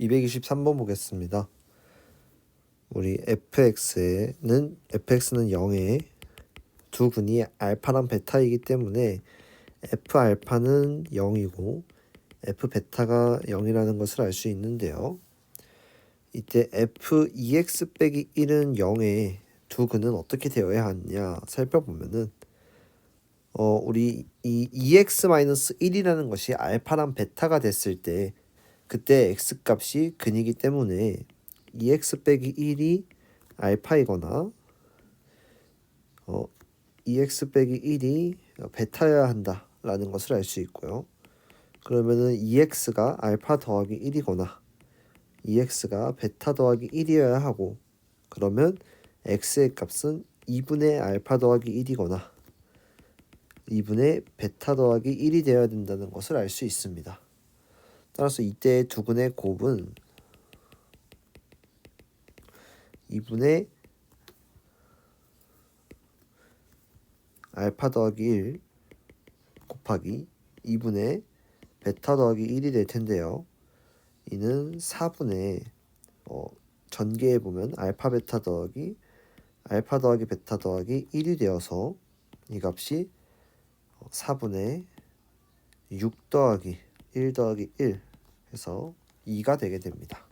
223번 보겠습니다. 우리 fx는 fx는 0에 두 근이 알파랑 베타이기 때문에 f 알파는 0이고 f 베타가 0이라는 것을 알 수 있는데요. 이때 f 2x 빼기 1은 0에 두 근은 어떻게 되어야 하느냐 살펴보면은 어 우리 이 2x 1이라는 것이 알파랑 베타가 됐을 때 그때 x 값이 근이기 때문에 2x 빼기 1이 알파이거나 어 2x 빼기 1이 베타여야 한다라는 것을 알 수 있고요. 그러면은 2x가 알파 더하기 1이거나 2x가 베타 더하기 1이어야 하고 그러면 x의 값은 2분의 알파 더하기 1이거나 2분의 베타 더하기 1이 되어야 된다는 것을 알 수 있습니다. 따라서 이때의 두 근의 곱은 2분의 알파 더하기 1 곱하기 2분의 베타 더하기 1이 될 텐데요. 이는 4분의 어, 전개해 보면 알파 베타 더하기 알파 더하기 베타 더하기 1이 되어서 이 값이 4분의 6 더하기 1 더하기 1 해서 2가 되게 됩니다.